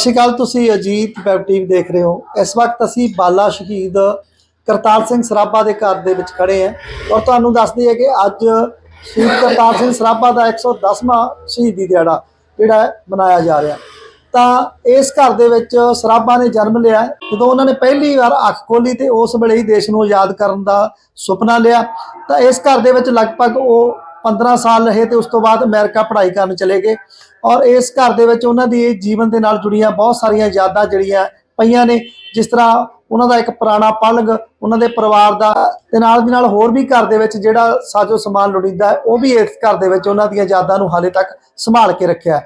ਸਤਿ ਸ਼੍ਰੀ ਅਕਾਲ ਤੁਸੀਂ Ajit web TV ਦੇਖ ਰਹੇ ਹੋ। ਇਸ ਵਕਤ ਅਸੀਂ ਬਾਲਾ ਸ਼ਹੀਦ ਕਰਤਾਰ ਸਿੰਘ ਸਰਾਭਾ ਦੇ ਘਰ ਦੇ ਵਿੱਚ ਖੜੇ ਹਾਂ। ਔਰ ਤੁਹਾਨੂੰ ਦੱਸਦੀ ਹੈ ਕਿ ਅੱਜ ਸ਼ਹੀਦ ਕਰਤਾਰ ਸਿੰਘ ਸਰਾਭਾ ਦਾ 110ਵਾਂ ਸ਼ਹੀਦੀ ਦਿਹਾੜਾ ਜਿਹੜਾ ਮਨਾਇਆ ਜਾ ਰਿਹਾ। ਤਾਂ ਇਸ ਘਰ ਦੇ ਵਿੱਚ ਸਰਾਭਾ ਨੇ ਜਨਮ ਲਿਆ। ਜਦੋਂ ਉਹਨਾਂ ਨੇ ਪਹਿਲੀ ਵਾਰ ਅੱਖ ਖੋਲੀ ਤੇ ਉਸ ਵੇਲੇ ਹੀ ਦੇਸ਼ ਨੂੰ ਆਜ਼ਾਦ ਕਰਨ ਦਾ ਸੁਪਨਾ ਲਿਆ। ਤਾਂ ਇਸ ਘਰ ਦੇ ਵਿੱਚ ਲਗਭਗ ਉਹ 15 ਸਾਲ ਰਹੇ ਤੇ ਉਸ ਤੋਂ ਬਾਅਦ ਅਮਰੀਕਾ ਪੜ੍ਹਾਈ ਕਰਨ ਚਲੇ ਗਏ। ਔਰ ਇਸ ਘਰ ਦੇ ਵਿੱਚ ਉਹਨਾਂ ਦੀ ਜੀਵਨ ਦੇ ਨਾਲ ਜੁੜੀਆਂ ਬਹੁਤ ਸਾਰੀਆਂ ਯਾਦਾਂ ਜਿਹੜੀਆਂ ਪਈਆਂ ਨੇ, ਜਿਸ ਤਰ੍ਹਾਂ ਉਹਨਾਂ ਦਾ ਇੱਕ ਪੁਰਾਣਾ ਪਲੰਗ, ਉਹਨਾਂ ਦੇ ਪਰਿਵਾਰ ਦਾ ਤੇ ਨਾਲ ਦੀ ਨਾਲ ਹੋਰ ਵੀ ਘਰ ਦੇ ਵਿੱਚ ਜਿਹੜਾ ਸਾਜੋ ਸਮਾਨ ਲੋੜੀਂਦਾ ਉਹ ਵੀ ਇਸ ਘਰ ਦੇ ਵਿੱਚ ਉਹਨਾਂ ਦੀਆਂ ਯਾਦਾਂ ਨੂੰ ਹਾਲੇ ਤੱਕ ਸੰਭਾਲ ਕੇ ਰੱਖਿਆ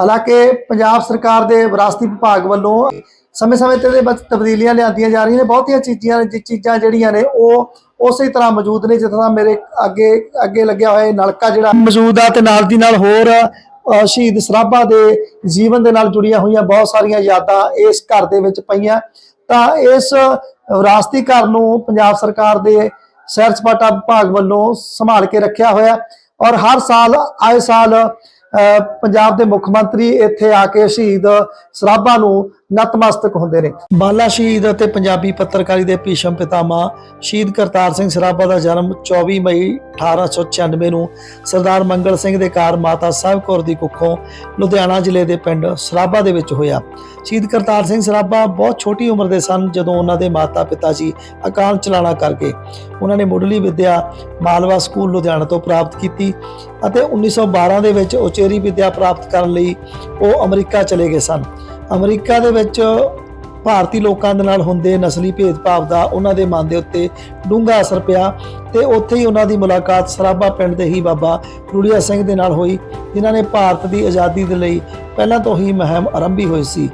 ਹਾਲਾਂਕਿ ਪੰਜਾਬ ਸਰਕਾਰ ਦੇ ਵਿਰਾਸਤੀ ਵਿਭਾਗ ਵੱਲੋਂ ਸਮੇਂ-ਸਮੇਂ ਤੇ ਇਹਦੇ ਵਿੱਚ ਤਬਦੀਲੀਆਂ ਲਿਆਂਦੀਆਂ ਜਾ ਰਹੀਆਂ ਨੇ, ਬਹੁਤੀਆਂ ਚੀਜ਼ਾਂ ਨੇ ਚੀਜ਼ਾਂ ਜਿਹੜੀਆਂ ਨੇ, ਉਹ ਉਸੇ ਤਰ੍ਹਾਂ ਮੌਜੂਦ ਨੇ ਜਿਸ ਤਰ੍ਹਾਂ ਮੇਰੇ ਅੱਗੇ ਅੱਗੇ ਲੱਗਿਆ ਹੋਇਆ ਨਲਕਾ ਜਿਹੜਾ ਮੌਜੂਦ ਆ ਤੇ ਨਾਲ ਦੀ ਨਾਲ ਹੋਰ ਸ਼ਹੀਦ ਸਰਾਭਾ ਦੇ ਜੀਵਨ ਦੇ ਨਾਲ ਜੁੜੀਆਂ ਹੋਈਆਂ ਬਹੁਤ ਸਾਰੀਆਂ ਯਾਦਾਂ ਇਸ ਘਰ ਦੇ ਵਿੱਚ ਪਈਆਂ। ਤਾਂ ਇਸ ਵਿਰਾਸਤੀ ਘਰ ਨੂੰ ਪੰਜਾਬ ਸਰਕਾਰ ਦੇ ਸੈਰ ਸਪਾਟਾ ਵਿਭਾਗ ਵੱਲੋਂ ਸੰਭਾਲ ਕੇ ਰੱਖਿਆ ਹੋਇਆ ਔਰ ਹਰ ਸਾਲ ਆਏ ਸਾਲ ਅ, ਪੰਜਾਬ ਦੇ ਮੁੱਖ ਮੰਤਰੀ ਇੱਥੇ ਆ ਕੇ ਸ਼ਹੀਦ ਸਰਾਭਾ ਨੂੰ ਨਤਮਸਤਕ ਹੁੰਦੇ ਨੇ। ਬਾਲਾ ਸ਼ਹੀਦ ਅਤੇ ਪੰਜਾਬੀ ਪੱਤਰਕਾਰੀ ਦੇ ਭੀਸ਼ਮ ਪਿਤਾਮਾ ਸ਼ਹੀਦ ਕਰਤਾਰ ਸਿੰਘ ਸਰਾਭਾ ਦਾ ਜਨਮ 24 ਮਈ 1896 ਨੂੰ ਸਰਦਾਰ ਮੰਗਲ ਸਿੰਘ ਦੇ ਘਰ ਮਾਤਾ ਸਾਹਿਬ ਕੌਰ ਦੀ ਕੁੱਖੋਂ ਲੁਧਿਆਣਾ ਜ਼ਿਲ੍ਹੇ ਦੇ ਪਿੰਡ ਸਰਾਭਾ ਦੇ ਵਿੱਚ ਹੋਇਆ। ਸ਼ਹੀਦ ਕਰਤਾਰ ਸਿੰਘ ਸਰਾਭਾ ਬਹੁਤ ਛੋਟੀ ਉਮਰ ਦੇ ਸਨ ਜਦੋਂ ਉਹਨਾਂ ਦੇ ਮਾਤਾ ਪਿਤਾ ਜੀ ਅਕਾਲ ਚਲਾਣਾ ਕਰ ਗਏ। ਉਹਨਾਂ ਨੇ ਮੁੱਢਲੀ ਵਿੱਦਿਆ ਮਾਲਵਾ ਸਕੂਲ ਲੁਧਿਆਣਾ ਤੋਂ ਪ੍ਰਾਪਤ ਕੀਤੀ ਅਤੇ 1912 ਦੇ ਵਿੱਚ ਉਚੇਰੀ ਵਿੱਦਿਆ ਪ੍ਰਾਪਤ ਕਰਨ ਲਈ ਉਹ ਅਮਰੀਕਾ ਚਲੇ ਗਏ ਸਨ। ਅਮਰੀਕਾ ਦੇ ਵਿੱਚ ਭਾਰਤੀ ਲੋਕਾਂ ਦੇ ਨਾਲ ਹੁੰਦੇ ਨਸਲੀ ਭੇਦਭਾਵ ਦਾ ਉਹਨਾਂ ਦੇ ਮਨ ਦੇ ਉੱਤੇ ਡੂੰਘਾ ਅਸਰ ਪਿਆ ਤੇ ਉੱਥੇ ਹੀ ਉਹਨਾਂ ਦੀ ਮੁਲਾਕਾਤ ਸਰਾਭਾ ਪਿੰਡ ਦੇ ਹੀ ਬਾਬਾ ਰੂੜੀਆ ਸਿੰਘ ਦੇ ਨਾਲ ਹੋਈ, ਜਿਨ੍ਹਾਂ ਨੇ ਭਾਰਤ ਦੀ ਆਜ਼ਾਦੀ ਦੇ ਲਈ ਪਹਿਲਾਂ ਤੋਂ ਹੀ ਮੁਹਿੰਮ ਆਰੰਭੀ ਹੋਈ ਸੀ।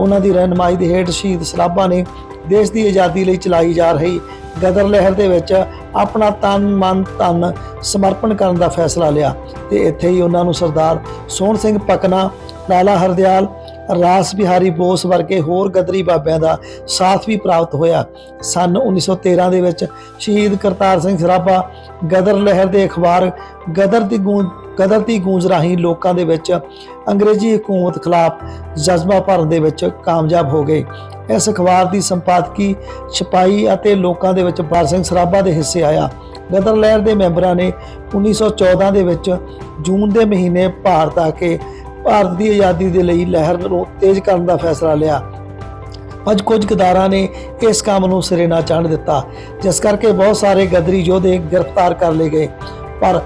ਉਹਨਾਂ ਦੀ ਰਹਿਨਮਾਈ ਦੇ ਹੇਠ ਸ਼ਹੀਦ ਸਰਾਭਾ ਨੇ ਦੇਸ਼ ਦੀ ਆਜ਼ਾਦੀ ਲਈ ਚਲਾਈ ਜਾ ਰਹੀ ਗਦਰ ਲਹਿਰ ਦੇ ਵਿੱਚ ਆਪਣਾ ਤਨ, ਮਨ, ਧਨ ਸਮਰਪਣ ਕਰਨ ਦਾ ਫੈਸਲਾ ਲਿਆ ਤੇ ਇੱਥੇ ਹੀ ਉਹਨਾਂ ਨੂੰ ਸਰਦਾਰ ਸੋਹਣ ਸਿੰਘ ਪਕਨਾ ਲਾਲਾ ਹਰਦਿਆਲ ਰਾਸ ਬਿਹਾਰੀ ਬੋਸ ਵਰਗੇ ਹੋਰ ਗਦਰੀ ਬਾਬਿਆਂ ਦਾ ਸਾਥ ਵੀ ਪ੍ਰਾਪਤ ਹੋਇਆ। ਸਨ 1913 ਦੇ ਵਿੱਚ ਸ਼ਹੀਦ ਕਰਤਾਰ ਸਿੰਘ ਸਰਾਭਾ ਗਦਰ ਲਹਿਰ ਦੇ ਅਖਬਾਰ ਗਦਰ ਦੀ ਗੂੰਜ ਗਦਰ ਦੀ ਗੂੰਜ ਰਾਹੀਂ ਲੋਕਾਂ ਦੇ ਵਿੱਚ ਅੰਗਰੇਜ਼ੀ ਹਕੂਮਤ ਖਿਲਾਫ ਜਜ਼ਬਾ ਭਰਨ ਦੇ ਵਿੱਚ ਕਾਮਯਾਬ ਹੋ ਗਏ। ਇਸ ਅਖਬਾਰ ਦੀ ਸੰਪਾਦਕੀ, ਛਪਾਈ ਅਤੇ ਲੋਕਾਂ ਦੇ ਵਿੱਚ ਬਾਰ ਸਿੰਘ ਸਰਾਭਾ ਦੇ ਹਿੱਸੇ ਆਇਆ। ਗਦਰ ਲਹਿਰ ਦੇ ਮੈਂਬਰਾਂ ਨੇ 1914 ਦੇ ਵਿੱਚ ਜੂਨ ਦੇ ਮਹੀਨੇ ਭਾਰਤ ਆ ਕੇ ਭਾਰਤ ਦੀ ਆਜ਼ਾਦੀ ਦੇ ਲਈ ਲਹਿਰ ਨੂੰ ਤੇਜ਼ ਕਰਨ ਦਾ ਫੈਸਲਾ ਲਿਆ। ਅੱਜ ਕੁਝ ਗਦਾਰਾਂ ਨੇ ਇਸ ਕੰਮ ਨੂੰ ਸਿਰੇ ਨਾ ਚੜ੍ਹ ਦਿੱਤਾ, ਜਿਸ ਕਰਕੇ ਬਹੁਤ ਸਾਰੇ ਗਦਰੀ ਯੋਧੇ ਗ੍ਰਿਫਤਾਰ ਕਰ ਲਏ ਗਏ। ਪਰ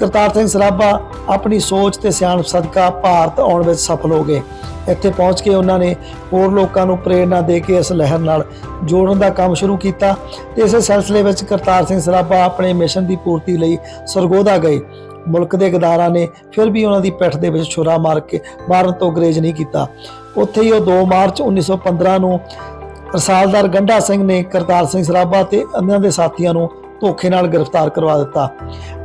ਕਰਤਾਰ ਸਿੰਘ ਸਰਾਭਾ ਆਪਣੀ ਸੋਚ ਤੇ ਸਿਆਣਪ ਸਦਕਾ ਭਾਰਤ ਆਉਣ ਵਿੱਚ ਸਫਲ ਹੋ ਗਏ। ਇੱਥੇ ਪਹੁੰਚ ਕੇ ਉਹਨਾਂ ਨੇ ਹੋਰ ਲੋਕਾਂ ਨੂੰ ਪ੍ਰੇਰਣਾ ਦੇ ਕੇ ਇਸ ਲਹਿਰ ਨਾਲ ਜੋੜਨ ਦਾ ਕੰਮ ਸ਼ੁਰੂ ਕੀਤਾ ਤੇ ਇਸੇ ਸਿਲਸਿਲੇ ਵਿੱਚ ਕਰਤਾਰ ਸਿੰਘ ਸਰਾਭਾ ਆਪਣੇ ਮਿਸ਼ਨ ਦੀ ਪੂਰਤੀ ਲਈ ਸਰਗੋਦਾ ਗਏ। ਮੁਲਕ ਦੇ ਗਦਾਰਾਂ ਨੇ ਫਿਰ ਵੀ ਉਹਨਾਂ ਦੀ ਪਿੱਠ ਦੇ ਵਿੱਚ ਛੁਰਾ ਮਾਰ ਕੇ ਮਾਰਨ ਤੋਂ ਗਰੇਜ ਨਹੀਂ ਕੀਤਾ। ਉੱਥੇ ਹੀ ਉਹ 2 ਮਾਰਚ 1915 ਨੂੰ ਰਸਾਲਦਾਰ ਗੰਡਾ ਸਿੰਘ ਨੇ ਕਰਤਾਰ ਸਿੰਘ ਸਰਾਭਾ ਤੇ ਉਹਨਾਂ ਦੇ ਸਾਥੀਆਂ ਨੂੰ ਧੋਖੇ ਨਾਲ ਗ੍ਰਿਫਤਾਰ ਕਰਵਾ ਦਿੱਤਾ।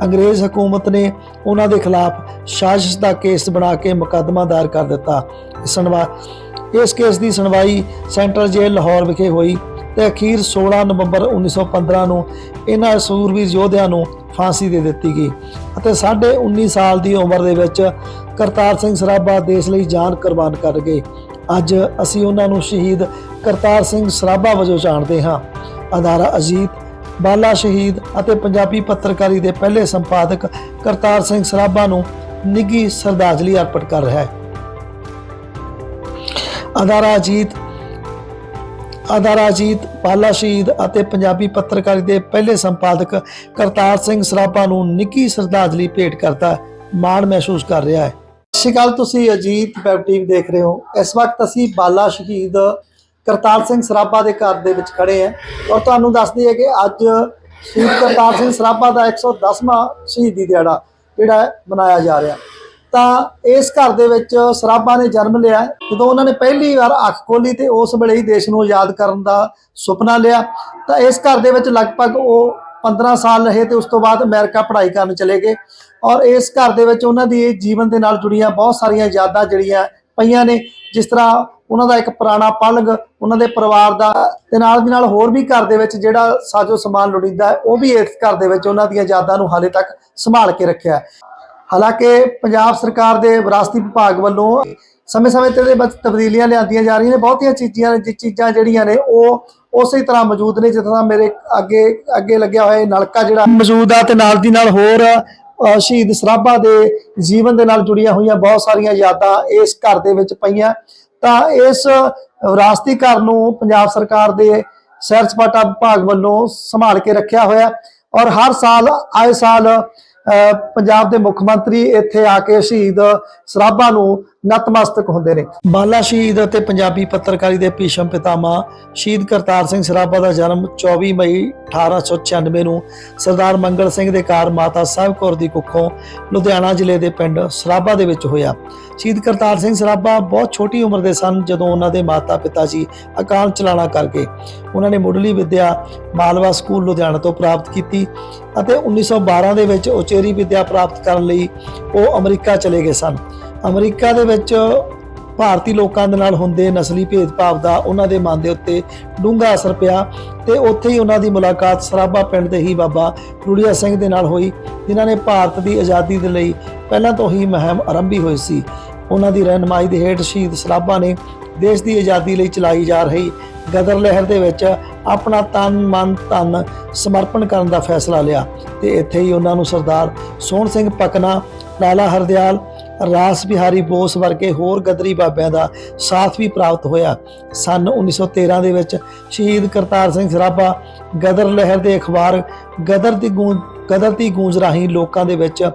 ਅੰਗਰੇਜ਼ ਹਕੂਮਤ ਨੇ ਉਹਨਾਂ ਦੇ ਖਿਲਾਫ ਸਾਜ਼ਿਸ਼ ਦਾ ਕੇਸ ਬਣਾ ਕੇ ਮੁਕੱਦਮਾ ਦਾਇਰ ਕਰ ਦਿੱਤਾ। ਇਸ ਸੁਣਵਾ ਇਸ ਕੇਸ ਦੀ ਸੁਣਵਾਈ ਸੈਂਟਰਲ ਜੇਲ੍ਹ ਲਾਹੌਰ ਵਿਖੇ ਹੋਈ। ਤੇ ਅਖੀਰ 16 ਨਵੰਬਰ 1915 ਨੂੰ ਇਹਨਾਂ ਸੂਰਵੀਰ ਯੋਧਿਆਂ ਨੂੰ ਫਾਂਸੀ ਦੇ ਦਿੱਤੀ ਗਈ ਅਤੇ ਸਾਢੇ 19 ਸਾਲ ਦੀ ਉਮਰ ਦੇ ਵਿੱਚ ਕਰਤਾਰ ਸਿੰਘ ਸਰਾਭਾ ਦੇਸ਼ ਲਈ ਜਾਨ ਕੁਰਬਾਨ ਕਰ ਗਏ। ਅੱਜ ਅਸੀਂ ਉਹਨਾਂ ਨੂੰ ਸ਼ਹੀਦ ਕਰਤਾਰ ਸਿੰਘ ਸਰਾਭਾ ਵਜੋਂ ਜਾਣਦੇ ਹਾਂ। ਅਦਾਰਾ ਅਜੀਤ, ਬਾਲਾ ਸ਼ਹੀਦ ਅਤੇ ਪੰਜਾਬੀ ਪੱਤਰਕਾਰੀ ਦੇ ਪਹਿਲੇ ਸੰਪਾਦਕ ਕਰਤਾਰ ਸਿੰਘ ਸਰਾਭਾ ਨੂੰ ਨਿੱਘੀ ਸਰਦਾਜਲੀ ਅਰਪਿਤ ਕਰ ਰਿਹਾ ਹੈ। ਅਦਾਰਾ ਅਜੀਤ ਅਦਾਰਾ ਅਜੀਤ ਬਾਲਾ ਸ਼ਹੀਦ ਅਤੇ ਪੰਜਾਬੀ ਪੱਤਰਕਾਰੀ ਦੇ ਪਹਿਲੇ ਸੰਪਾਦਕ ਕਰਤਾਰ ਸਿੰਘ ਸਰਾਭਾ ਨੂੰ ਨਿੱਘੀ ਸ਼ਰਧਾਂਜਲੀ ਭੇਟ ਕਰਦਾ ਮਾਣ ਮਹਿਸੂਸ ਕਰ ਰਿਹਾ ਹੈ। ਸਤਿ ਸ਼੍ਰੀ ਅਕਾਲ, ਤੁਸੀਂ ਅਜੀਤ ਵੈਬ ਟੀਵੀ ਦੇਖ ਰਹੇ ਹੋ। ਇਸ ਵਕਤ ਅਸੀਂ ਬਾਲਾ ਸ਼ਹੀਦ ਕਰਤਾਰ ਸਿੰਘ ਸਰਾਭਾ ਦੇ ਘਰ ਦੇ ਵਿੱਚ ਖੜੇ ਹਾਂ ਔਰ ਤੁਹਾਨੂੰ ਦੱਸਦੀ ਹੈ ਕਿ ਅੱਜ ਸ਼ਹੀਦ ਕਰਤਾਰ ਸਿੰਘ ਸਰਾਭਾ ਦਾ 110ਵਾਂ ਸ਼ਹੀਦੀ ਦਿਹਾੜਾ ਜਿਹੜਾ ਮਨਾਇਆ ਜਾ ਰਿਹਾ। ਤਾਂ ਇਸ ਘਰ ਦੇ ਵਿੱਚ ਸਰਾਭਾ ਨੇ ਜਨਮ ਲਿਆ। ਜਦੋਂ ਉਹਨਾਂ ਨੇ ਪਹਿਲੀ ਵਾਰ ਅੱਖ ਖੋਲੀ ਤੇ ਉਸ ਵੇਲੇ ਹੀ ਦੇਸ਼ ਨੂੰ ਆਜ਼ਾਦ ਕਰਨ ਦਾ ਸੁਪਨਾ ਲਿਆ। ਤਾਂ ਇਸ ਘਰ ਦੇ ਵਿੱਚ ਲਗਭਗ ਉਹ 15 ਸਾਲ ਰਹੇ ਤੇ ਉਸ ਤੋਂ ਬਾਅਦ ਅਮਰੀਕਾ ਪੜ੍ਹਾਈ ਕਰਨ ਚਲੇ ਗਏ। ਔਰ ਇਸ ਘਰ ਦੇ ਵਿੱਚ ਉਹਨਾਂ ਦੀ ਜੀਵਨ ਦੇ ਨਾਲ ਜੁੜੀਆਂ ਬਹੁਤ ਸਾਰੀਆਂ ਯਾਦਾਂ ਜਿਹੜੀਆਂ ਪਈਆਂ ਨੇ। ਜਿਸ ਤਰ੍ਹਾਂ ਉਹਨਾਂ ਦਾ ਇੱਕ ਪੁਰਾਣਾ ਪਲਗ, ਉਹਨਾਂ ਦੇ ਪਰਿਵਾਰ ਦਾ ਤੇ ਨਾਲ ਦੀ ਨਾਲ ਹੋਰ ਵੀ ਘਰ ਦੇ ਵਿੱਚ ਜਿਹੜਾ ਸਾਜੋ ਸਮਾਨ ਲੋੜੀਂਦਾ ਉਹ ਵੀ ਇਸ ਘਰ ਦੇ ਵਿੱਚ ਉਹਨਾਂ ਦੀਆਂ ਯਾਦਾਂ ਨੂੰ ਹਾਲੇ ਤੱਕ ਸੰਭਾਲ ਕੇ ਰੱਖਿਆ ਹਾਲਾਂਕਿ ਪੰਜਾਬ ਸਰਕਾਰ ਦੇ ਵਿਰਾਸਤੀ ਵਿਭਾਗ ਵੱਲੋਂ ਸਮੇਂ-ਸਮੇਂ ਤੇ ਇਹਦੇ ਵਿੱਚ ਤਬਦੀਲੀਆਂ ਲਿਆਂਦੀਆਂ ਜਾ ਰਹੀਆਂ ਨੇ, ਬਹੁਤੀਆਂ ਚੀਜ਼ਾਂ ਚੀਜ਼ਾਂ ਜਿਹੜੀਆਂ ਨੇ, ਉਹ ਉਸੇ ਤਰ੍ਹਾਂ ਮੌਜੂਦ ਨੇ, ਜਿਸ ਮੇਰੇ ਅੱਗੇ ਅੱਗੇ ਲੱਗਿਆ ਹੋਇਆ ਨਲਕਾ ਜਿਹੜਾ ਮੌਜੂਦ ਆ ਤੇ ਨਾਲ ਦੀ ਨਾਲ ਹੋਰ ਸ਼ਹੀਦ ਸਰਾਭਾ ਦੇ ਜੀਵਨ ਦੇ ਨਾਲ ਜੁੜੀਆਂ ਹੋਈਆਂ ਬਹੁਤ ਸਾਰੀਆਂ ਯਾਦਾਂ ਇਸ ਘਰ ਦੇ ਵਿੱਚ ਪਈਆਂ। ਤਾਂ ਇਸ ਵਿਰਾਸਤੀ ਘਰ ਨੂੰ ਪੰਜਾਬ ਸਰਕਾਰ ਦੇ ਸੈਰ ਸਪਾਟਾ ਵਿਭਾਗ ਵੱਲੋਂ ਸੰਭਾਲ ਕੇ ਰੱਖਿਆ ਹੋਇਆ ਔਰ ਹਰ ਸਾਲ, ਆਏ ਸਾਲ ਪੰਜਾਬ ਦੇ ਮੁੱਖ ਮੰਤਰੀ ਇੱਥੇ ਆ ਕੇ ਸ਼ਹੀਦ ਸਰਾਭਾ ਨੂੰ ਨਤਮਸਤਕ ਹੁੰਦੇ ਨੇ। ਬਾਲਾ ਸ਼ਹੀਦ ਅਤੇ ਪੰਜਾਬੀ ਪੱਤਰਕਾਰੀ ਦੇ ਭੀਸ਼ਮ ਪਿਤਾਮਾ ਸ਼ਹੀਦ ਕਰਤਾਰ ਸਿੰਘ ਸਰਾਭਾ ਦਾ ਜਨਮ 24 ਮਈ 1896 ਨੂੰ ਸਰਦਾਰ ਮੰਗਲ ਸਿੰਘ ਦੇ ਘਰ ਮਾਤਾ ਸਾਹਿਬ ਕੌਰ ਦੀ ਕੁੱਖੋਂ ਲੁਧਿਆਣਾ ਜ਼ਿਲ੍ਹੇ ਦੇ ਪਿੰਡ ਸਰਾਭਾ ਦੇ ਵਿੱਚ ਹੋਇਆ। ਸ਼ਹੀਦ ਕਰਤਾਰ ਸਿੰਘ ਸਰਾਭਾ ਬਹੁਤ ਛੋਟੀ ਉਮਰ ਦੇ ਸਨ ਜਦੋਂ ਉਹਨਾਂ ਦੇ ਮਾਤਾ-ਪਿਤਾ ਜੀ ਅਕਾਲ ਚਲਾਣਾ ਕਰ ਗਏ। ਉਹਨਾਂ ਨੇ ਮੁੱਢਲੀ ਵਿੱਦਿਆ ਮਾਲਵਾ ਸਕੂਲ ਲੁਧਿਆਣਾ ਤੋਂ ਪ੍ਰਾਪਤ ਕੀਤੀ ਅਤੇ 1912 ਦੇ ਵਿੱਚ ਉਚੇਰੀ ਵਿੱਦਿਆ ਪ੍ਰਾਪਤ ਕਰਨ ਲਈ ਉਹ ਅਮਰੀਕਾ ਚਲੇ ਗਏ ਸਨ। ਅਮਰੀਕਾ ਦੇ ਵਿੱਚ ਭਾਰਤੀ ਲੋਕਾਂ ਦੇ ਨਾਲ ਹੁੰਦੇ ਨਸਲੀ ਭੇਦਭਾਵ ਦਾ ਉਹਨਾਂ ਦੇ ਮਨ ਦੇ ਉੱਤੇ ਡੂੰਘਾ ਅਸਰ ਪਿਆ ਤੇ ਉੱਥੇ ਹੀ ਉਹਨਾਂ ਦੀ ਮੁਲਾਕਾਤ ਸਰਾਭਾ ਪਿੰਡ ਦੇ ਹੀ ਬਾਬਾ ਰੂੜੀਆ ਸਿੰਘ ਦੇ ਨਾਲ ਹੋਈ, ਜਿਨ੍ਹਾਂ ਨੇ ਭਾਰਤ ਦੀ ਆਜ਼ਾਦੀ ਦੇ ਲਈ ਪਹਿਲਾਂ ਤੋਂ ਹੀ ਮੁਹਿੰਮ ਆਰੰਭੀ ਹੋਈ ਸੀ। ਉਹਨਾਂ ਦੀ ਰਹਿਨਮਾਈ ਦੇ ਹੇਠ ਸ਼ਹੀਦ ਸਰਾਭਾ ਨੇ ਦੇਸ਼ ਦੀ ਆਜ਼ਾਦੀ ਲਈ ਚਲਾਈ ਜਾ ਰਹੀ ਗਦਰ ਲਹਿਰ ਦੇ ਵਿੱਚ ਆਪਣਾ ਤਨ, ਮਨ, ਧਨ ਸਮਰਪਣ ਕਰਨ ਦਾ ਫੈਸਲਾ ਲਿਆ ਤੇ ਇੱਥੇ ਹੀ ਉਹਨਾਂ ਨੂੰ ਸਰਦਾਰ ਸੋਹਣ ਸਿੰਘ ਪਕਨਾ ਲਾਲਾ ਹਰਦਿਆਲ ਰਾਸ ਬਿਹਾਰੀ ਬੋਸ ਵਰਗੇ ਹੋਰ ਗਦਰੀ ਬਾਬਿਆਂ ਦਾ ਸਾਥ ਵੀ ਪ੍ਰਾਪਤ ਹੋਇਆ। ਸਨ 1913 ਦੇ ਵਿੱਚ ਸ਼ਹੀਦ ਕਰਤਾਰ ਸਿੰਘ ਸਰਾਭਾ ਗਦਰ ਲਹਿਰ ਦੇ ਅਖਬਾਰ ਗਦਰ ਦੀ ਗੂੰਜ ਗਦਰ ਦੀ ਗੂੰਜ ਰਾਹੀਂ ਲੋਕਾਂ ਦੇ ਵਿੱਚ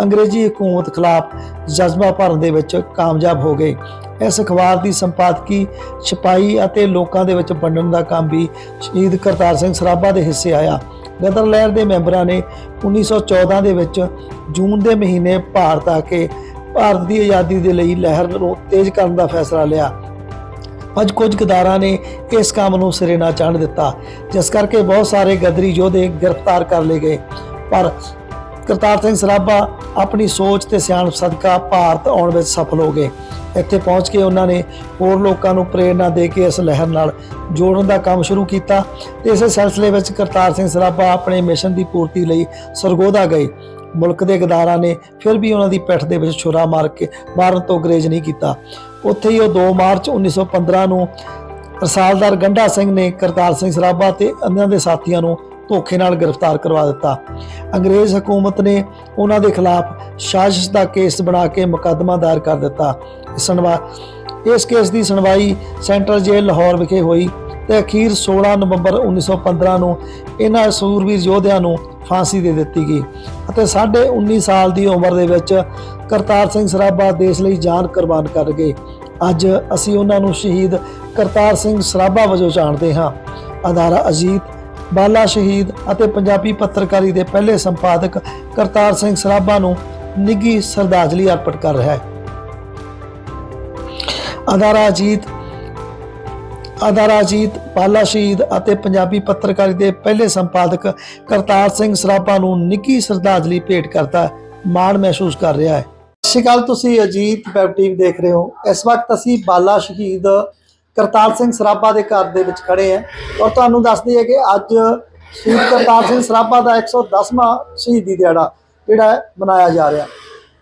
ਅੰਗਰੇਜ਼ੀ ਹਕੂਮਤ ਖਿਲਾਫ ਜਜ਼ਬਾ ਭਰਨ ਦੇ ਵਿੱਚ ਕਾਮਯਾਬ ਹੋ ਗਏ। ਇਸ ਅਖਬਾਰ ਦੀ ਸੰਪਾਦਕੀ, ਛਪਾਈ ਅਤੇ ਲੋਕਾਂ ਦੇ ਵਿੱਚ ਵੰਡਣ ਦਾ ਕੰਮ ਵੀ ਸ਼ਹੀਦ ਕਰਤਾਰ ਸਿੰਘ ਸਰਾਭਾ ਦੇ ਹਿੱਸੇ ਆਇਆ। ਗਦਰ ਲਹਿਰ ਦੇ ਮੈਂਬਰਾਂ ਨੇ 1914 ਦੇ ਵਿੱਚ ਜੂਨ ਦੇ ਮਹੀਨੇ ਭਾਰਤ ਆ ਕੇ ਭਾਰਤ ਦੀ ਆਜ਼ਾਦੀ ਦੇ ਲਈ ਲਹਿਰ ਨੂੰ ਤੇਜ਼ ਕਰਨ ਦਾ ਫੈਸਲਾ ਲਿਆ। ਅੱਜ ਕੁਝ ਗਦਾਰਾਂ ਨੇ ਇਸ ਕੰਮ ਨੂੰ ਸਿਰੇ ਨਾ ਚੜ੍ਹਨ ਦਿੱਤਾ, ਜਿਸ ਕਰਕੇ ਬਹੁਤ ਸਾਰੇ ਗਦਰੀ ਯੋਧੇ ਗ੍ਰਿਫਤਾਰ ਕਰ ਲਏ ਗਏ। ਪਰ ਕਰਤਾਰ ਸਿੰਘ ਸਰਾਭਾ ਆਪਣੀ ਸੋਚ ਤੇ ਸਿਆਣਪ ਸਦਕਾ ਭਾਰਤ ਆਉਣ ਵਿੱਚ ਸਫਲ ਹੋ ਗਏ। ਇੱਥੇ ਪਹੁੰਚ ਕੇ ਉਹਨਾਂ ਨੇ ਹੋਰ ਲੋਕਾਂ ਨੂੰ ਪ੍ਰੇਰਣਾ ਦੇ ਕੇ ਇਸ ਲਹਿਰ ਨਾਲ ਜੋੜਨ ਦਾ ਕੰਮ ਸ਼ੁਰੂ ਕੀਤਾ ਤੇ ਇਸੇ ਸਿਲਸਿਲੇ ਵਿੱਚ ਕਰਤਾਰ ਸਿੰਘ ਸਰਾਭਾ ਆਪਣੇ ਮਿਸ਼ਨ ਦੀ ਪੂਰਤੀ ਲਈ ਸਰਗੋਧਾ ਗਏ। ਮੁਲਕ ਦੇ ਗਦਾਰਾਂ ਨੇ ਫਿਰ ਵੀ ਉਹਨਾਂ ਦੀ ਪਿੱਠ ਦੇ ਵਿੱਚ ਛੁਰਾ ਮਾਰ ਕੇ ਮਾਰਨ ਤੋਂ ਗਰੇਜ ਨਹੀਂ ਕੀਤਾ। ਉੱਥੇ ਹੀ ਉਹ 2 ਮਾਰਚ 1915 ਨੂੰ ਰਸਾਲਦਾਰ ਗੰਡਾ ਸਿੰਘ ਨੇ ਕਰਤਾਰ ਸਿੰਘ ਸਰਾਭਾ ਤੇ ਉਹਨਾਂ ਦੇ ਸਾਥੀਆਂ ਨੂੰ ਧੋਖੇ ਨਾਲ ਗ੍ਰਿਫਤਾਰ ਕਰਵਾ ਦਿੱਤਾ। ਅੰਗਰੇਜ਼ ਹਕੂਮਤ ਨੇ ਉਹਨਾਂ ਦੇ ਖਿਲਾਫ ਸਾਜ਼ਿਸ਼ ਦਾ ਕੇਸ ਬਣਾ ਕੇ ਮੁਕੱਦਮਾ ਦਾਇਰ ਕਰ ਦਿੱਤਾ। ਇਸ ਸੁਣਵਾ ਇਸ ਕੇਸ ਦੀ ਸੁਣਵਾਈ ਸੈਂਟਰਲ ਜੇਲ੍ਹ ਲਾਹੌਰ ਵਿਖੇ ਹੋਈ। ਤੇ ਅਖੀਰ 16 ਨਵੰਬਰ 1915 ਨੂੰ ਇਹਨਾਂ ਸੂਰਵੀਰ ਯੋਧਿਆਂ ਨੂੰ ਫਾਂਸੀ ਦੇ ਦਿੱਤੀ ਗਈ ਅਤੇ ਸਾਢੇ 19 ਸਾਲ ਦੀ ਉਮਰ ਦੇ ਵਿੱਚ ਕਰਤਾਰ ਸਿੰਘ ਸਰਾਭਾ ਦੇਸ਼ ਲਈ ਜਾਨ ਕੁਰਬਾਨ ਕਰ ਗਏ। ਅੱਜ ਅਸੀਂ ਉਹਨਾਂ ਨੂੰ ਸ਼ਹੀਦ ਕਰਤਾਰ ਸਿੰਘ ਸਰਾਭਾ ਵਜੋਂ ਜਾਣਦੇ ਹਾਂ। ਅਦਾਰਾ ਅਜੀਤ, ਬਾਲਾ ਸ਼ਹੀਦ ਅਤੇ ਪੰਜਾਬੀ ਪੱਤਰਕਾਰੀ ਦੇ ਪਹਿਲੇ ਸੰਪਾਦਕ ਕਰਤਾਰ ਸਿੰਘ ਸਰਾਭਾ ਨੂੰ ਨਿੱਘੀ ਸ਼ਰਧਾਂਜਲੀ ਅਰਪਿਤ ਕਰ ਰਿਹਾ ਹੈ। ਅਦਾਰਾ ਅਜੀਤ ਅਦਾਰਾ ਅਜੀਤ ਬਾਲਾ ਸ਼ਹੀਦ ਅਤੇ ਪੰਜਾਬੀ ਪੱਤਰਕਾਰੀ ਦੇ ਪਹਿਲੇ ਸੰਪਾਦਕ ਕਰਤਾਰ ਸਿੰਘ ਸਰਾਭਾ ਨੂੰ ਨਿੱਕੀ ਸ਼ਰਧਾਂਜਲੀ ਭੇਟ ਕਰਦਾ ਮਾਣ ਮਹਿਸੂਸ ਕਰ ਰਿਹਾ ਹੈ। ਸਤਿ ਸ਼੍ਰੀ ਅਕਾਲ, ਤੁਸੀਂ ਅਜੀਤ ਵੈਬ ਟੀਵੀ ਦੇਖ ਰਹੇ ਹੋ। ਇਸ ਵਕਤ ਅਸੀਂ ਬਾਲਾ ਸ਼ਹੀਦ ਕਰਤਾਰ ਸਿੰਘ ਸਰਾਭਾ ਦੇ ਘਰ ਦੇ ਵਿੱਚ ਖੜੇ ਹਾਂ ਔਰ ਤੁਹਾਨੂੰ ਦੱਸਦੇ ਹਾਂ ਕਿ ਅੱਜ ਸ਼ਹੀਦ ਕਰਤਾਰ ਸਿੰਘ ਸਰਾਭਾ ਦਾ 110ਵਾਂ ਸ਼ਹੀਦੀ ਦਿਹਾੜਾ ਜਿਹੜਾ ਮਨਾਇਆ ਜਾ ਰਿਹਾ।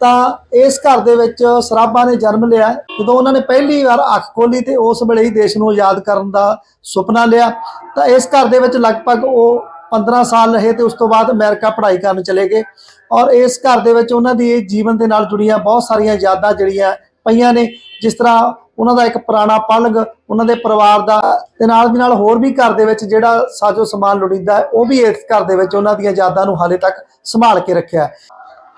ਤਾਂ ਇਸ ਘਰ ਦੇ ਵਿੱਚ ਸਰਾਭਾ ਨੇ ਜਨਮ ਲਿਆ। ਜਦੋਂ ਉਹਨਾਂ ਨੇ ਪਹਿਲੀ ਵਾਰ ਅੱਖ ਖੋਲੀ ਤੇ ਉਸ ਵੇਲੇ ਹੀ ਦੇਸ਼ ਨੂੰ ਆਜ਼ਾਦ ਕਰਨ ਦਾ ਸੁਪਨਾ ਲਿਆ। ਤਾਂ ਇਸ ਘਰ ਦੇ ਵਿੱਚ ਲਗਭਗ ਉਹ 15 ਸਾਲ ਰਹੇ ਤੇ ਉਸ ਤੋਂ ਬਾਅਦ ਅਮਰੀਕਾ ਪੜ੍ਹਾਈ ਕਰਨ ਚਲੇ ਗਏ। ਔਰ ਇਸ ਘਰ ਦੇ ਵਿੱਚ ਉਹਨਾਂ ਦੀ ਜੀਵਨ ਦੇ ਨਾਲ ਜੁੜੀਆਂ ਬਹੁਤ ਸਾਰੀਆਂ ਯਾਦਾਂ ਜਿਹੜੀਆਂ ਪਈਆਂ ਨੇ। ਜਿਸ ਤਰ੍ਹਾਂ ਉਹਨਾਂ ਦਾ ਇੱਕ ਪੁਰਾਣਾ ਪਲਗ, ਉਹਨਾਂ ਦੇ ਪਰਿਵਾਰ ਦਾ ਤੇ ਨਾਲ ਦੀ ਨਾਲ ਹੋਰ ਵੀ ਘਰ ਦੇ ਵਿੱਚ ਜਿਹੜਾ ਸਾਜੋ ਸਮਾਨ ਲੋੜੀਂਦਾ ਉਹ ਵੀ ਇਸ ਘਰ ਦੇ ਵਿੱਚ ਉਹਨਾਂ ਦੀਆਂ ਯਾਦਾਂ ਨੂੰ ਹਾਲੇ ਤੱਕ ਸੰਭਾਲ ਕੇ ਰੱਖਿਆ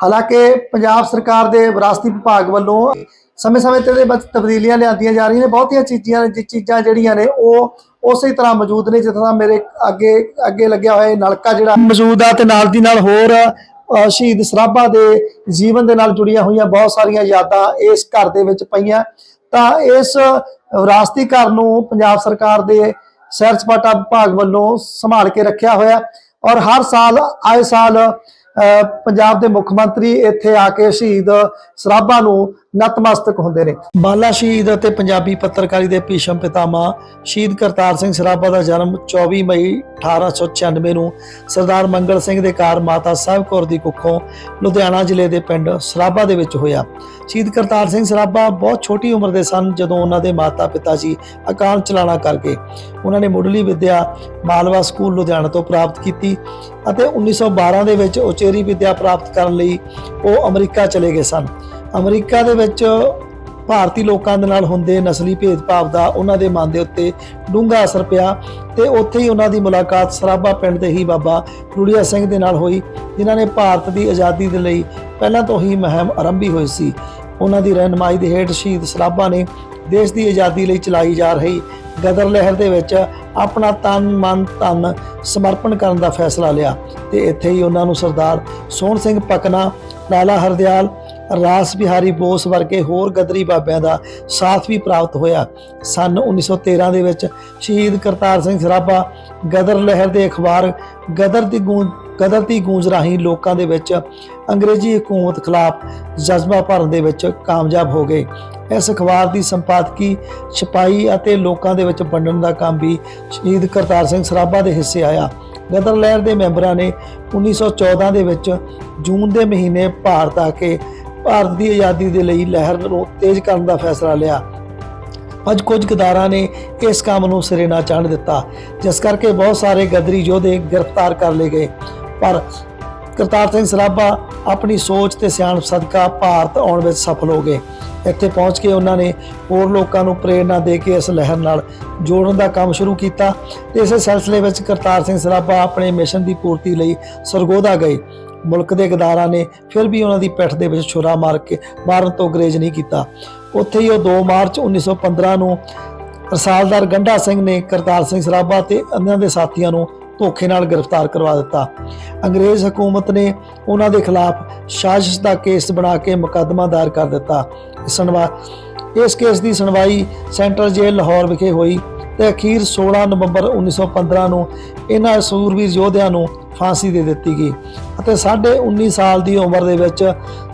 ਹਾਲਾਂਕਿ ਪੰਜਾਬ ਸਰਕਾਰ ਦੇ ਵਿਰਾਸਤੀ ਵਿਭਾਗ ਵੱਲੋਂ ਸਮੇਂ-ਸਮੇਂ ਤੇ ਇਹਦੇ ਵਿੱਚ ਤਬਦੀਲੀਆਂ ਲਿਆਂਦੀਆਂ ਜਾ ਰਹੀਆਂ ਨੇ, ਬਹੁਤੀਆਂ ਚੀਜ਼ਾਂ ਚੀਜ਼ਾਂ ਜਿਹੜੀਆਂ ਨੇ, ਉਹ ਉਸੇ ਤਰ੍ਹਾਂ ਮੌਜੂਦ ਨੇ ਜਿੱਥੇ ਮੇਰੇ ਅੱਗੇ ਅੱਗੇ ਲੱਗਿਆ ਹੋਇਆ ਨਲਕਾ ਜਿਹੜਾ ਮੌਜੂਦ ਆ ਤੇ ਨਾਲ ਦੀ ਨਾਲ ਹੋਰ ਸ਼ਹੀਦ ਸਰਾਭਾ ਦੇ ਜੀਵਨ ਦੇ ਨਾਲ ਜੁੜੀਆਂ ਹੋਈਆਂ ਬਹੁਤ ਸਾਰੀਆਂ ਯਾਦਾਂ ਇਸ ਘਰ ਦੇ ਵਿੱਚ ਪਈਆਂ। ਤਾਂ ਇਸ ਵਿਰਾਸਤੀ ਘਰ ਨੂੰ ਪੰਜਾਬ ਸਰਕਾਰ ਦੇ ਸੈਰ ਸਪਾਟਾ ਵਿਭਾਗ ਵੱਲੋਂ ਸੰਭਾਲ ਕੇ ਰੱਖਿਆ ਹੋਇਆ ਔਰ ਹਰ ਸਾਲ, ਆਏ ਸਾਲ ਪੰਜਾਬ ਦੇ ਮੁੱਖ ਮੰਤਰੀ ਇੱਥੇ ਆ ਕੇ ਸ਼ਹੀਦ ਸਰਾਭਾ ਨੂੰ ਨਤਮਸਤਕ ਹੁੰਦੇ ਨੇ। ਬਾਲਾ ਸ਼ਹੀਦ ਅਤੇ ਪੰਜਾਬੀ ਪੱਤਰਕਾਰੀ ਦੇ ਭੀਸ਼ਮ ਪਿਤਾਮਾ ਸ਼ਹੀਦ ਕਰਤਾਰ ਸਿੰਘ ਸਰਾਭਾ ਦਾ ਜਨਮ 24 ਮਈ 1896 ਨੂੰ ਸਰਦਾਰ ਮੰਗਲ ਸਿੰਘ ਦੇ ਘਰ ਮਾਤਾ ਸਾਹਿਬ ਕੌਰ ਦੀ ਕੁੱਖੋਂ ਲੁਧਿਆਣਾ ਜ਼ਿਲ੍ਹੇ ਦੇ ਪਿੰਡ ਸਰਾਭਾ ਦੇ ਵਿੱਚ ਹੋਇਆ। ਸ਼ਹੀਦ ਕਰਤਾਰ ਸਿੰਘ ਸਰਾਭਾ ਬਹੁਤ ਛੋਟੀ ਉਮਰ ਦੇ ਸਨ ਜਦੋਂ ਉਹਨਾਂ ਦੇ ਮਾਤਾ-ਪਿਤਾ ਜੀ ਅਕਾਲ ਚਲਾਣਾ ਕਰ ਗਏ। ਉਹਨਾਂ ਨੇ ਮੁੱਢਲੀ ਵਿੱਦਿਆ ਮਾਲਵਾ ਸਕੂਲ ਲੁਧਿਆਣਾ ਤੋਂ ਪ੍ਰਾਪਤ ਕੀਤੀ ਅਤੇ 1912 ਦੇ ਵਿੱਚ ਉਚੇਰੀ ਵਿੱਦਿਆ ਪ੍ਰਾਪਤ ਕਰਨ ਲਈ ਉਹ ਅਮਰੀਕਾ ਚਲੇ ਗਏ ਸਨ। ਅਮਰੀਕਾ ਦੇ ਵਿੱਚ ਭਾਰਤੀ ਲੋਕਾਂ ਦੇ ਨਾਲ ਹੁੰਦੇ ਨਸਲੀ ਭੇਦਭਾਵ ਦਾ ਉਹਨਾਂ ਦੇ ਮਨ ਦੇ ਉੱਤੇ ਡੂੰਘਾ ਅਸਰ ਪਿਆ ਤੇ ਉੱਥੇ ਹੀ ਉਹਨਾਂ ਦੀ ਮੁਲਾਕਾਤ ਸਰਾਭਾ ਪਿੰਡ ਦੇ ਹੀ ਬਾਬਾ ਰੂੜੀਆ ਸਿੰਘ ਦੇ ਨਾਲ ਹੋਈ, ਜਿਨ੍ਹਾਂ ਨੇ ਭਾਰਤ ਦੀ ਆਜ਼ਾਦੀ ਦੇ ਲਈ ਪਹਿਲਾਂ ਤੋਂ ਹੀ ਮੁਹਿੰਮ ਆਰੰਭੀ ਹੋਈ ਸੀ। ਉਹਨਾਂ ਦੀ ਰਹਿਨਮਾਈ ਦੇ ਹੇਠ ਸ਼ਹੀਦ ਸਰਾਭਾ ਨੇ ਦੇਸ਼ ਦੀ ਆਜ਼ਾਦੀ ਲਈ ਚਲਾਈ ਜਾ ਰਹੀ ਗਦਰ ਲਹਿਰ ਦੇ ਵਿੱਚ ਆਪਣਾ ਤਨ, ਮਨ, ਧਨ ਸਮਰਪਣ ਕਰਨ ਦਾ ਫੈਸਲਾ ਲਿਆ ਤੇ ਇੱਥੇ ਹੀ ਉਹਨਾਂ ਨੂੰ ਸਰਦਾਰ ਸੋਹਣ ਸਿੰਘ ਪਕਨਾ ਲਾਲਾ ਹਰਦਿਆਲ, ਰਾਸ ਬਿਹਾਰੀ ਬੋਸ ਵਰਗੇ ਹੋਰ ਗਦਰੀ ਬਾਬਿਆਂ ਦਾ ਸਾਥ ਵੀ ਪ੍ਰਾਪਤ ਹੋਇਆ। ਸਨ 1913 ਦੇ ਵਿੱਚ ਸ਼ਹੀਦ ਕਰਤਾਰ ਸਿੰਘ ਸਰਾਭਾ ਗਦਰ ਲਹਿਰ ਦੇ ਅਖਬਾਰ ਗਦਰ ਦੀ ਗੂੰਜ ਗਦਰ ਦੀ ਗੂੰਜ ਰਾਹੀਂ ਲੋਕਾਂ ਦੇ ਵਿੱਚ ਅੰਗਰੇਜ਼ੀ ਹਕੂਮਤ ਖਿਲਾਫ ਜਜ਼ਬਾ ਭਰਨ ਦੇ ਵਿੱਚ ਕਾਮਯਾਬ ਹੋ ਗਏ। ਇਸ ਅਖਬਾਰ ਦੀ ਸੰਪਾਦਕੀ, ਛਪਾਈ ਅਤੇ ਲੋਕਾਂ ਦੇ ਵਿੱਚ ਵੰਡਣ ਦਾ ਕੰਮ ਵੀ ਸ਼ਹੀਦ ਕਰਤਾਰ ਸਿੰਘ ਸਰਾਭਾ ਦੇ ਹਿੱਸੇ ਆਇਆ। ਗਦਰ ਲਹਿਰ ਦੇ ਮੈਂਬਰਾਂ ਨੇ 1914 ਦੇ ਵਿੱਚ ਜੂਨ ਦੇ ਮਹੀਨੇ ਭਾਰਤ ਆ ਕੇ ਭਾਰਤ ਦੀ ਆਜ਼ਾਦੀ ਦੇ ਲਈ ਲਹਿਰ ਨੂੰ ਤੇਜ਼ ਕਰਨ ਦਾ ਫੈਸਲਾ ਲਿਆ। ਅੱਜ ਕੁਝ ਗਦਾਰਾਂ ਨੇ ਇਸ ਕੰਮ ਨੂੰ ਸਿਰੇ ਨਾ ਚੜ੍ਹਨ ਦਿੱਤਾ, ਜਿਸ ਕਰਕੇ ਬਹੁਤ ਸਾਰੇ ਗਦਰੀ ਯੋਧੇ ਗ੍ਰਿਫਤਾਰ ਕਰ ਲਏ ਗਏ। ਪਰ ਕਰਤਾਰ ਸਿੰਘ ਸਰਾਭਾ ਆਪਣੀ ਸੋਚ ਤੇ ਸਿਆਣਪ ਸਦਕਾ ਭਾਰਤ ਆਉਣ ਵਿੱਚ ਸਫਲ ਹੋ ਗਏ। ਇੱਥੇ ਪਹੁੰਚ ਕੇ ਉਹਨਾਂ ਨੇ ਹੋਰ ਲੋਕਾਂ ਨੂੰ ਪ੍ਰੇਰਣਾ ਦੇ ਕੇ ਇਸ ਲਹਿਰ ਨਾਲ ਜੋੜਨ ਦਾ ਕੰਮ ਸ਼ੁਰੂ ਕੀਤਾ ਤੇ ਇਸੇ ਸਿਲਸਿਲੇ ਵਿੱਚ ਕਰਤਾਰ ਸਿੰਘ ਸਰਾਭਾ ਆਪਣੇ ਮਿਸ਼ਨ ਦੀ ਪੂਰਤੀ ਲਈ ਸਰਗੋਧਾ ਗਏ। ਮੁਲਕ ਦੇ ਗਦਾਰਾਂ ਨੇ ਫਿਰ ਵੀ ਉਹਨਾਂ ਦੀ ਪਿੱਠ ਦੇ ਵਿੱਚ ਛੁਰਾ ਮਾਰ ਕੇ ਮਾਰਨ ਤੋਂ ਗਰੇਜ ਨਹੀਂ ਕੀਤਾ। ਉੱਥੇ ਹੀ ਉਹ 2 ਮਾਰਚ 1915 ਨੂੰ ਰਸਾਲਦਾਰ ਗੰਡਾ ਸਿੰਘ ਨੇ ਕਰਤਾਰ ਸਿੰਘ ਸਰਾਭਾ ਤੇ ਉਹਨਾਂ ਦੇ ਸਾਥੀਆਂ ਨੂੰ ਧੋਖੇ ਨਾਲ ਗ੍ਰਿਫਤਾਰ ਕਰਵਾ ਦਿੱਤਾ। ਅੰਗਰੇਜ਼ ਹਕੂਮਤ ਨੇ ਉਹਨਾਂ ਦੇ ਖਿਲਾਫ ਸਾਜ਼ਿਸ਼ ਦਾ ਕੇਸ ਬਣਾ ਕੇ ਮੁਕੱਦਮਾ ਦਾਇਰ ਕਰ ਦਿੱਤਾ। ਸੁਣਵਾ ਇਸ ਕੇਸ ਦੀ ਸੁਣਵਾਈ ਸੈਂਟਰਲ ਜੇਲ੍ਹ ਲਾਹੌਰ ਵਿਖੇ ਹੋਈ। ਤੇ ਅਖੀਰ 16 ਨਵੰਬਰ 1915 ਨੂੰ ਇਹਨਾਂ ਸੂਰਵੀਰ ਯੋਧਿਆਂ ਨੂੰ ਫਾਂਸੀ ਦੇ ਦਿੱਤੀ ਗਈ ਅਤੇ ਸਾਢੇ 19 ਸਾਲ ਦੀ ਉਮਰ ਦੇ ਵਿੱਚ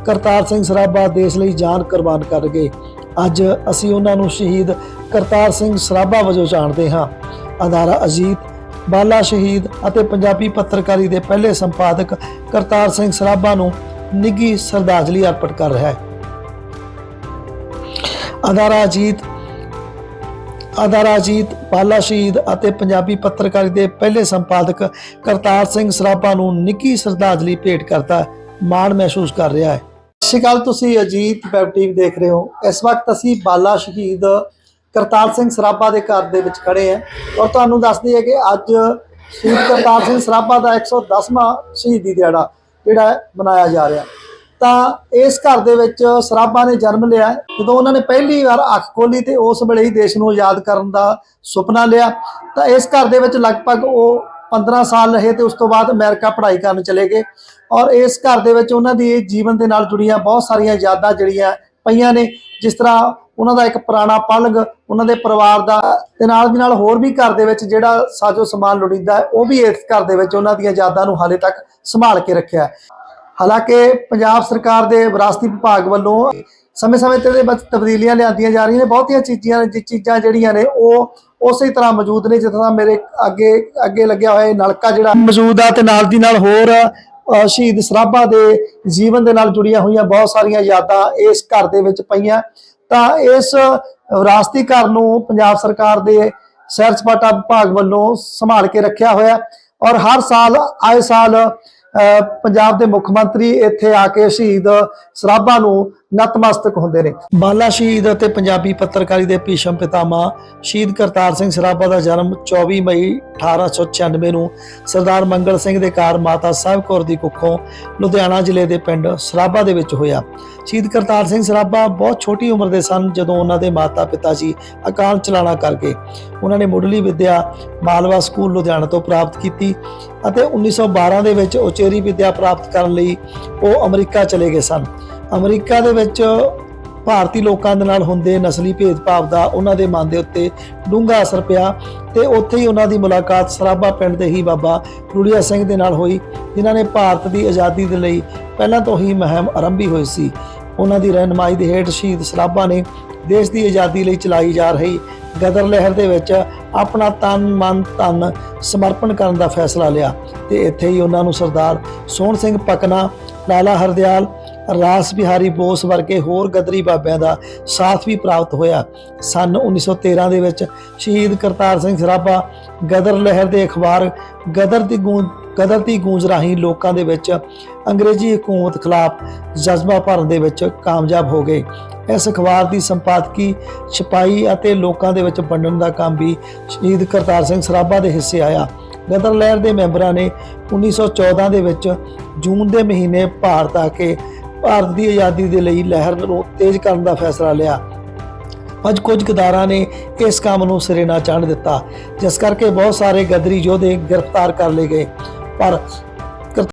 ਕਰਤਾਰ ਸਿੰਘ ਸਰਾਭਾ ਦੇਸ਼ ਲਈ ਜਾਨ ਕੁਰਬਾਨ ਕਰ ਗਏ। ਅੱਜ ਅਸੀਂ ਉਹਨਾਂ ਨੂੰ ਸ਼ਹੀਦ ਕਰਤਾਰ ਸਿੰਘ ਸਰਾਭਾ ਵਜੋਂ ਜਾਣਦੇ ਹਾਂ। ਅਦਾਰਾ ਅਜੀਤ, ਬਾਲਾ ਸ਼ਹੀਦ ਅਤੇ ਪੰਜਾਬੀ ਪੱਤਰਕਾਰੀ ਦੇ ਪਹਿਲੇ ਸੰਪਾਦਕ ਕਰਤਾਰ ਸਿੰਘ ਸਰਾਭਾ ਨੂੰ ਨਿੱਘੀ ਸ਼ਰਧਾਂਜਲੀ ਅਰਪਿਤ ਕਰ ਰਿਹਾ ਹੈ। ਅਦਾਰਾ ਅਜੀਤ ਅਦਾਰਾ ਅਜੀਤ ਬਾਲਾ ਸ਼ਹੀਦ ਅਤੇ ਪੰਜਾਬੀ ਪੱਤਰਕਾਰੀ ਦੇ ਪਹਿਲੇ ਸੰਪਾਦਕ ਕਰਤਾਰ ਸਿੰਘ ਸਰਾਭਾ ਨੂੰ ਨਿੱਕੀ ਸ਼ਰਧਾਂਜਲੀ ਭੇਟ ਕਰਦਾ ਮਾਣ ਮਹਿਸੂਸ ਕਰ ਰਿਹਾ ਹੈ। ਸਤਿ ਸ਼੍ਰੀ ਅਕਾਲ, ਤੁਸੀਂ ਅਜੀਤ ਵੈਬ ਟੀਵੀ ਦੇਖ ਰਹੇ ਹੋ। ਇਸ ਵਕਤ ਅਸੀਂ ਬਾਲਾ ਸ਼ਹੀਦ ਕਰਤਾਰ ਸਿੰਘ ਸਰਾਭਾ ਦੇ ਘਰ ਦੇ ਵਿੱਚ ਖੜੇ ਹਾਂ ਔਰ ਤੁਹਾਨੂੰ ਦੱਸਦੀ ਹੈ ਕਿ ਅੱਜ ਸ਼ਹੀਦ ਕਰਤਾਰ ਸਿੰਘ ਸਰਾਭਾ ਦਾ 110ਵਾਂ ਸ਼ਹੀਦੀ ਦਿਹਾੜਾ ਜਿਹੜਾ ਮਨਾਇਆ ਜਾ ਰਿਹਾ। ਤਾਂ ਇਸ ਘਰ ਦੇ ਵਿੱਚ ਸਰਾਭਾ ਨੇ ਜਨਮ ਲਿਆ। ਜਦੋਂ ਉਹਨਾਂ ਨੇ ਪਹਿਲੀ ਵਾਰ ਅੱਖ ਖੋਲੀ ਤੇ ਉਸ ਵੇਲੇ ਹੀ ਦੇਸ਼ ਨੂੰ ਆਜ਼ਾਦ ਕਰਨ ਦਾ ਸੁਪਨਾ ਲਿਆ। ਤਾਂ ਇਸ ਘਰ ਦੇ ਵਿੱਚ ਲਗਭਗ ਉਹ 15 ਸਾਲ ਰਹੇ ਤੇ ਉਸ ਤੋਂ ਬਾਅਦ ਅਮਰੀਕਾ ਪੜ੍ਹਾਈ ਕਰਨ ਚਲੇ ਗਏ। ਔਰ ਇਸ ਘਰ ਦੇ ਵਿੱਚ ਉਹਨਾਂ ਦੀ ਜੀਵਨ ਦੇ ਨਾਲ ਜੁੜੀਆਂ ਬਹੁਤ ਸਾਰੀਆਂ ਯਾਦਾਂ ਜਿਹੜੀਆਂ ਪਈਆਂ ਨੇ। ਜਿਸ ਤਰ੍ਹਾਂ ਉਹਨਾਂ ਦਾ ਇੱਕ ਪੁਰਾਣਾ ਪਲਗ, ਉਹਨਾਂ ਦੇ ਪਰਿਵਾਰ ਦਾ ਤੇ ਨਾਲ ਦੀ ਨਾਲ ਹੋਰ ਵੀ ਘਰ ਦੇ ਵਿੱਚ ਜਿਹੜਾ ਸਾਜੋ ਸਮਾਨ ਲੋੜੀਂਦਾ ਉਹ ਵੀ ਇਸ ਘਰ ਦੇ ਵਿੱਚ ਉਹਨਾਂ ਦੀਆਂ ਯਾਦਾਂ ਨੂੰ ਹਾਲੇ ਤੱਕ ਸੰਭਾਲ ਕੇ ਰੱਖਿਆ ਹਾਲਾਂਕਿ ਪੰਜਾਬ ਸਰਕਾਰ ਦੇ ਵਿਰਾਸਤੀ ਵਿਭਾਗ ਵੱਲੋਂ ਸਮੇਂ-ਸਮੇਂ ਤੇ ਇਹਦੇ ਵਿੱਚ ਤਬਦੀਲੀਆਂ ਲਿਆਂਦੀਆਂ ਜਾ ਰਹੀਆਂ ਨੇ, ਬਹੁਤੀਆਂ ਚੀਜ਼ਾਂ ਚੀਜ਼ਾਂ ਜਿਹੜੀਆਂ ਨੇ, ਉਹ ਉਸੇ ਤਰ੍ਹਾਂ ਮੌਜੂਦ ਨੇ, ਜਿਸ ਤਰ੍ਹਾਂ ਮੇਰੇ ਅੱਗੇ ਅੱਗੇ ਲੱਗਿਆ ਹੋਇਆ ਨਲਕਾ ਜਿਹੜਾ ਮੌਜੂਦ ਆ ਤੇ ਨਾਲ ਦੀ ਨਾਲ ਹੋਰ ਸ਼ਹੀਦ ਸਰਾਭਾ ਦੇ ਜੀਵਨ ਦੇ ਨਾਲ ਜੁੜੀਆਂ ਹੋਈਆਂ ਬਹੁਤ ਸਾਰੀਆਂ ਯਾਦਾਂ ਇਸ ਘਰ ਦੇ ਵਿੱਚ ਪਈਆਂ। ਤਾਂ ਇਸ ਵਿਰਾਸਤੀ ਘਰ ਨੂੰ ਪੰਜਾਬ ਸਰਕਾਰ ਦੇ ਸੈਰ ਸਪਾਟਾ ਵਿਭਾਗ ਵੱਲੋਂ ਸੰਭਾਲ ਕੇ ਰੱਖਿਆ ਹੋਇਆ ਔਰ ਹਰ ਸਾਲ, ਆਏ ਸਾਲ ਪੰਜਾਬ ਦੇ ਮੁੱਖ ਮੰਤਰੀ ਇੱਥੇ ਆ ਕੇ ਸ਼ਹੀਦ ਸਰਾਭਾ ਨੂੰ ਨਤਮਸਤਕ ਹੁੰਦੇ ਨੇ। ਬਾਲਾ ਸ਼ਹੀਦ ਅਤੇ ਪੰਜਾਬੀ ਪੱਤਰਕਾਰੀ ਦੇ ਭੀਸ਼ਮ ਪਿਤਾਮਾ ਸ਼ਹੀਦ ਕਰਤਾਰ ਸਿੰਘ ਸਰਾਭਾ ਦਾ ਜਨਮ 24 ਮਈ 1896 ਨੂੰ ਸਰਦਾਰ ਮੰਗਲ ਸਿੰਘ ਦੇ ਘਰ ਮਾਤਾ ਸਾਹਿਬ ਕੌਰ ਦੀ ਕੁੱਖੋਂ ਲੁਧਿਆਣਾ ਜ਼ਿਲ੍ਹੇ ਦੇ ਪਿੰਡ ਸਰਾਭਾ ਦੇ ਵਿੱਚ ਹੋਇਆ। ਸ਼ਹੀਦ ਕਰਤਾਰ ਸਿੰਘ ਸਰਾਭਾ ਬਹੁਤ ਛੋਟੀ ਉਮਰ ਦੇ ਸਨ ਜਦੋਂ ਉਹਨਾਂ ਦੇ ਮਾਤਾ-ਪਿਤਾ ਜੀ ਅਕਾਲ ਚਲਾਣਾ ਕਰ ਗਏ। ਉਹਨਾਂ ਨੇ ਮੁੱਢਲੀ ਵਿੱਦਿਆ ਮਾਲਵਾ ਸਕੂਲ ਲੁਧਿਆਣਾ ਤੋਂ ਪ੍ਰਾਪਤ ਕੀਤੀ ਅਤੇ 1912 ਦੇ ਵਿੱਚ ਉਚੇਰੀ ਵਿੱਦਿਆ ਪ੍ਰਾਪਤ ਕਰਨ ਲਈ ਉਹ ਅਮਰੀਕਾ ਚਲੇ ਗਏ ਸਨ। ਅਮਰੀਕਾ ਦੇ ਵਿੱਚ ਭਾਰਤੀ ਲੋਕਾਂ ਦੇ ਨਾਲ ਹੁੰਦੇ ਨਸਲੀ ਭੇਦਭਾਵ ਦਾ ਉਹਨਾਂ ਦੇ ਮਨ ਦੇ ਉੱਤੇ ਡੂੰਘਾ ਅਸਰ ਪਿਆ ਤੇ ਉੱਥੇ ਹੀ ਉਹਨਾਂ ਦੀ ਮੁਲਾਕਾਤ ਸਰਾਭਾ ਪਿੰਡ ਦੇ ਹੀ ਬਾਬਾ ਰੂੜੀਆ ਸਿੰਘ ਦੇ ਨਾਲ ਹੋਈ, ਜਿਨ੍ਹਾਂ ਨੇ ਭਾਰਤ ਦੀ ਆਜ਼ਾਦੀ ਦੇ ਲਈ ਪਹਿਲਾਂ ਤੋਂ ਹੀ ਮੁਹਿੰਮ ਆਰੰਭੀ ਹੋਈ ਸੀ। ਉਹਨਾਂ ਦੀ ਰਹਿਨਮਾਈ ਦੇ ਹੇਠ ਸ਼ਹੀਦ ਸਰਾਭਾ ਨੇ ਦੇਸ਼ ਦੀ ਆਜ਼ਾਦੀ ਲਈ ਚਲਾਈ ਜਾ ਰਹੀ ਗਦਰ ਲਹਿਰ ਦੇ ਵਿੱਚ ਆਪਣਾ ਤਨ, ਮਨ, ਧਨ ਸਮਰਪਣ ਕਰਨ ਦਾ ਫੈਸਲਾ ਲਿਆ ਤੇ ਇੱਥੇ ਹੀ ਉਹਨਾਂ ਨੂੰ ਸਰਦਾਰ ਸੋਹਣ ਸਿੰਘ ਪਕਨਾ ਲਾਲਾ ਹਰਦਿਆਲ ਰਾਸ ਬਿਹਾਰੀ ਬੋਸ ਵਰਗੇ ਹੋਰ ਗਦਰੀ ਬਾਬਿਆਂ ਦਾ ਸਾਥ ਵੀ ਪ੍ਰਾਪਤ ਹੋਇਆ। ਸਨ 1913 ਦੇ ਵਿੱਚ ਸ਼ਹੀਦ ਕਰਤਾਰ ਸਿੰਘ ਸਰਾਭਾ ਗਦਰ ਲਹਿਰ ਦੇ ਅਖਬਾਰ ਗਦਰ ਦੀ ਗੂੰਜ ਗਦਰ ਦੀ ਗੂੰਜ ਰਾਹੀਂ ਲੋਕਾਂ ਦੇ ਵਿੱਚ ਅੰਗਰੇਜ਼ੀ ਹਕੂਮਤ ਖਿਲਾਫ ਜਜ਼ਬਾ ਭਰਨ ਦੇ ਵਿੱਚ ਕਾਮਯਾਬ ਹੋ ਗਏ। ਇਸ ਅਖਬਾਰ ਦੀ ਸੰਪਾਦਕੀ, ਛਪਾਈ ਅਤੇ ਲੋਕਾਂ ਦੇ ਵਿੱਚ ਵੰਡਣ ਦਾ ਕੰਮ ਵੀ ਸ਼ਹੀਦ ਕਰਤਾਰ ਸਿੰਘ ਸਰਾਭਾ ਦੇ ਹਿੱਸੇ ਆਇਆ। ਗਦਰ ਲਹਿਰ ਦੇ ਮੈਂਬਰਾਂ ਨੇ 1914 ਦੇ ਵਿੱਚ ਜੂਨ ਦੇ ਮਹੀਨੇ ਭਾਰਤ ਆ ਕੇ ਭਾਰਤ ਦੀ ਆਜ਼ਾਦੀ ਦੇ ਲਈ ਲਹਿਰ ਨੂੰ ਤੇਜ਼ ਕਰਨ ਦਾ ਫੈਸਲਾ ਲਿਆ। ਅੱਜ ਕੁਝ ਗਦਾਰਾਂ ਨੇ ਇਸ ਕੰਮ ਨੂੰ ਸਿਰੇ ਨਾ ਚੜ੍ਹਨ ਦਿੱਤਾ, ਜਿਸ ਕਰਕੇ ਬਹੁਤ ਸਾਰੇ ਗਦਰੀ ਯੋਧੇ ਗ੍ਰਿਫਤਾਰ ਕਰ ਲਏ ਗਏ। ਪਰ